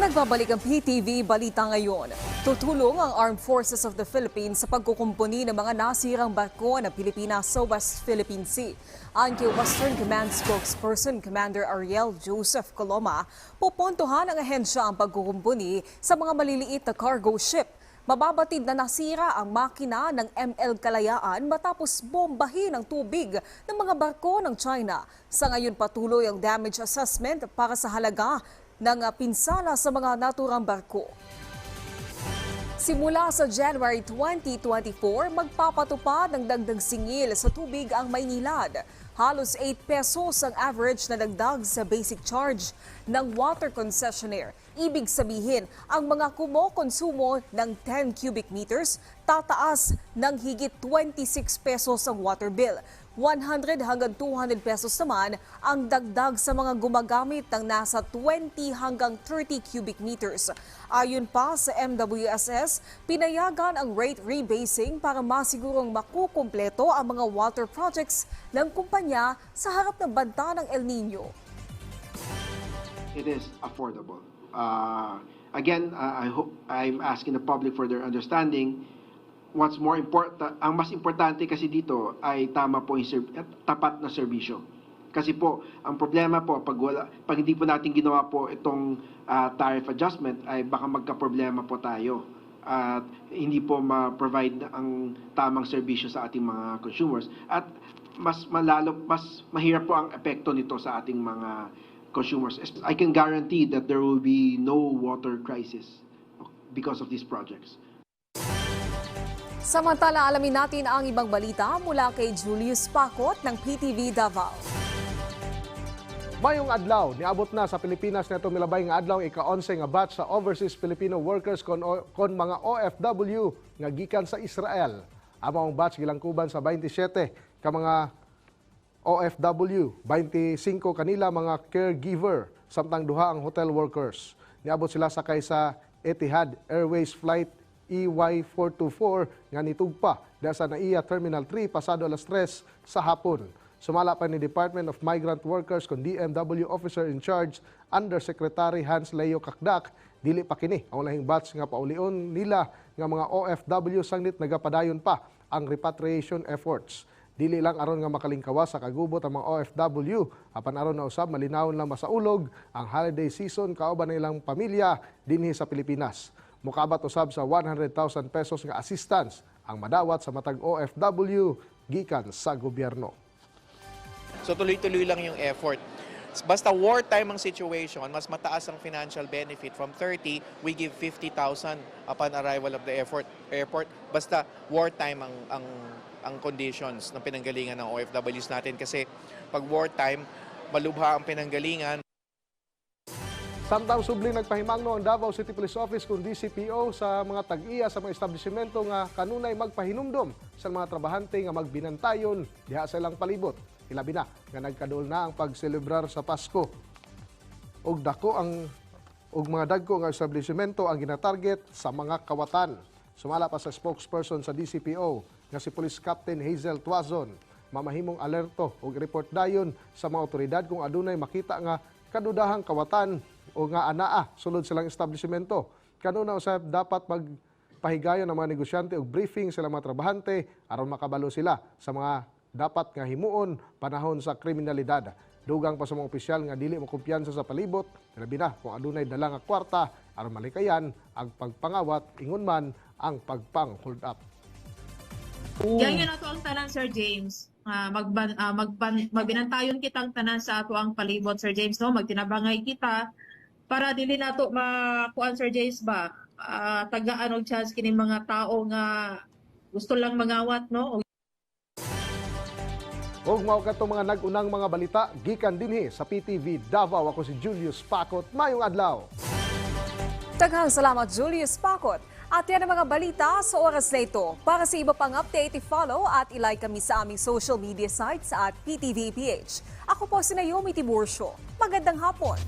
Nagbabalik ang PTV Balita ngayon. Tutulong ang Armed Forces of the Philippines sa pagkukumpuni ng mga nasirang barko ng Pilipinas sa West Philippine Sea. Ayon kay Western Command spokesperson Commander Ariel Joseph Coloma, pupuntuhan ang ahensya ang pagkukumpuni sa mga maliliit na cargo ship. Mababatid na nasira ang makina ng ML Kalayaan matapos bombahin ng tubig ng mga barko ng China. Sa ngayon patuloy ang damage assessment para sa halaga ng ah, pinsala sa mga naturang barko. Simula sa January 2024, magpapatupad ng dagdag singil sa tubig ang Maynilad. Halos 8 pesos ang average na dagdag sa basic charge ng water concessionaire. Ibig sabihin, ang mga kumokonsumo ng 10 cubic meters tataas ng higit 26 pesos ang water bill. 100 hanggang 200 pesos naman ang dagdag sa mga gumagamit ng nasa 20 hanggang 30 cubic meters. Ayon pa sa MWSS, pinayagan ang rate rebasing para masigurong makukumpleto ang mga water projects ng kumpanya sa harap ng banta ng El Nino. it is affordable. Uh, again, uh, I hope I'm asking the public for their understanding. What's more important, ang mas importante kasi dito ay tama po yung tapat na serbisyo. Kasi po, ang problema po pag wala pag hindi po natin ginawa po itong uh, tariff adjustment ay baka magka-problema po tayo at hindi po ma-provide ang tamang serbisyo sa ating mga consumers at mas malalo mas mahirap po ang epekto nito sa ating mga consumers. I can guarantee that there will be no water crisis because of these projects. Samantala, alamin natin ang ibang balita mula kay Julius Pakot ng PTV Davao. Mayong adlaw, niabot na sa Pilipinas neto milabay nga adlaw ika-11 nga batch sa overseas Filipino workers kon, kon mga OFW nga gikan sa Israel. Among batch gilangkuban sa 27 ka mga OFW, 25 kanila mga caregiver, samtang duha ang hotel workers. Niabot sila sakay sa Etihad Airways flight EY424 nga nitugpa diha sa NAIA Terminal 3 pasado alas 3 sa hapon. Sumala pa ni Department of Migrant Workers kung DMW Officer in Charge Undersecretary Hans Leo Kakdak, dili pa kini ang ulahing batch nga paulion nila nga mga OFW sangnit nagapadayon pa ang repatriation efforts. Dili lang aron nga makalingkawa sa kagubot ang mga OFW, apan aron na usab malinawon lang masaulog ang holiday season kauban na ilang pamilya dinhi sa Pilipinas. Mukabat usab sa 100,000 pesos nga assistance ang madawat sa matag OFW gikan sa gobyerno. So tuloy-tuloy lang yung effort. Basta wartime ang situation, mas mataas ang financial benefit. From 30, we give 50,000 upon arrival of the airport. airport. Basta wartime ang, ang, ang conditions ng pinanggalingan ng OFWs natin. Kasi pag wartime, malubha ang pinanggalingan, Samtang subli nagpahimangno ang Davao City Police Office kung DCPO sa mga tag-iya sa mga establishmento nga kanunay magpahinumdom sa mga trabahante nga magbinantayon diha sa ilang palibot. Ilabi na nga nagkadul na ang pagselebrar sa Pasko. Og dako ang og mga dagko nga establishmento ang ginatarget sa mga kawatan. Sumala pa sa spokesperson sa DCPO nga si Police Captain Hazel Tuazon mamahimong alerto og report dayon sa mga otoridad kung adunay makita nga kadudahang kawatan o nga anaa sulod silang establishmento. Kanuna usab dapat magpahigayon ng mga negosyante og briefing sila mga trabahante aron makabalo sila sa mga dapat nga himuon panahon sa kriminalidad. Dugang pa sa mga opisyal nga dili mo kumpiyansa sa palibot, labi na kung adunay dala nga kwarta aron malikayan ang pagpangawat ingon man ang pagpang hold up. Yan yun ato ang tanan Sir James. Ah, magban, ah, magban, magbinantayon kitang tanan sa ato ang palibot Sir James no magtinabangay kita para dili nato makuan Sir James ba ah, tagaan og chance kining mga tao nga gusto lang mangawat no Og mao kadto mga nag-unang mga balita gikan dinhi sa PTV Davao ako si Julius Pakot. Mayong adlaw. Daghang salamat Julius Pakot. At yan ang mga balita sa oras na ito. Para sa iba pang update, i-follow at ilike kami sa aming social media sites at PTVPH. Ako po si Naomi Tiburcio. Magandang hapon.